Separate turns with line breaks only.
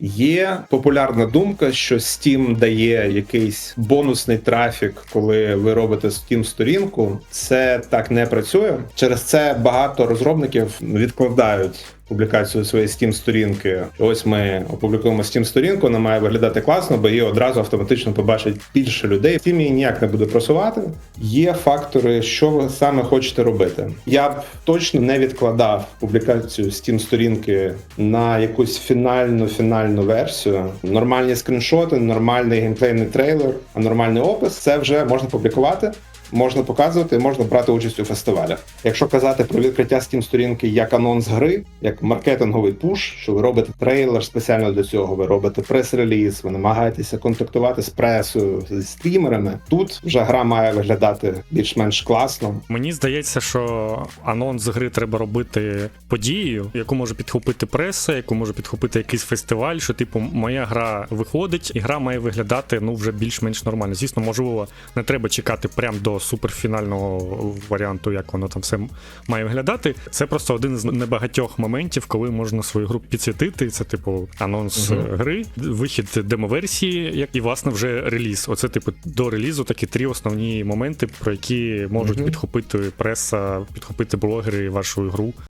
Є популярна думка, що Steam дає якийсь бонусний трафік, коли ви робите Steam сторінку. Це так не працює. Через це багато розробників відкладають. Публікацію своєї Steam сторінки. Ось ми опублікуємо Steam сторінку, вона має виглядати класно, бо її одразу автоматично побачить більше людей. Steam її ніяк не буде просувати. Є фактори, що ви саме хочете робити. Я б точно не відкладав публікацію Steam сторінки на якусь фінальну фінальну версію. Нормальні скріншоти, нормальний геймплейний трейлер, а нормальний опис це вже можна публікувати. Можна показувати, можна брати участь у фестивалях. Якщо казати про відкриття Steam сторінки як анонс гри, як маркетинговий пуш, що ви робите трейлер спеціально для цього, ви робите прес-реліз, ви намагаєтеся контактувати з пресою, зі стрімерами. Тут вже гра має виглядати більш-менш класно.
Мені здається, що анонс гри треба робити подією, яку може підхопити преса, яку може підхопити якийсь фестиваль. Що, типу, моя гра виходить, і гра має виглядати ну вже більш-менш нормально. Звісно, можливо, не треба чекати прям до суперфінального варіанту, як воно там все має виглядати. Це просто один з небагатьох моментів, коли можна свою гру підсвітити. Це, типу, анонс
угу.
гри, вихід демоверсії, як і власне вже реліз. Оце, типу, до релізу такі три основні моменти, про які можуть
угу.
підхопити преса, підхопити блогери вашу гру.